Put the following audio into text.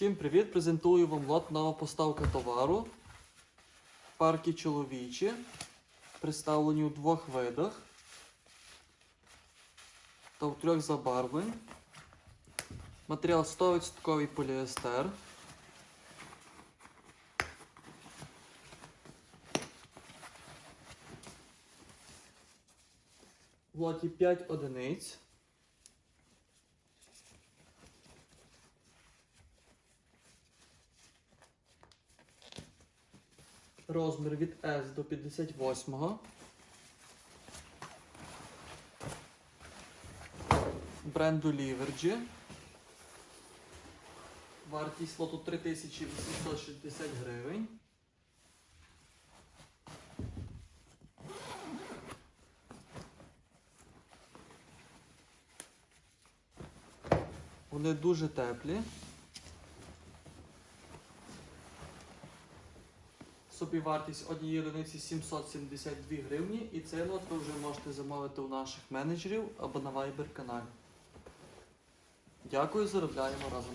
Всім привіт! Презентую вам лот нова поставка товару. Парки чоловічі. Представлені у двох видах та у трьох забарвлень. Матеріал 100% поліестер. В лоті 5 одиниць. Розмір від S до 58. Бренду Ліверджі. Вартість лоту 3860 гривень. Вони дуже теплі. Собівартість однієї одиниці 772 гривні і цей лот ви вже можете замовити у наших менеджерів або на Viber каналі. Дякую, заробляємо разом.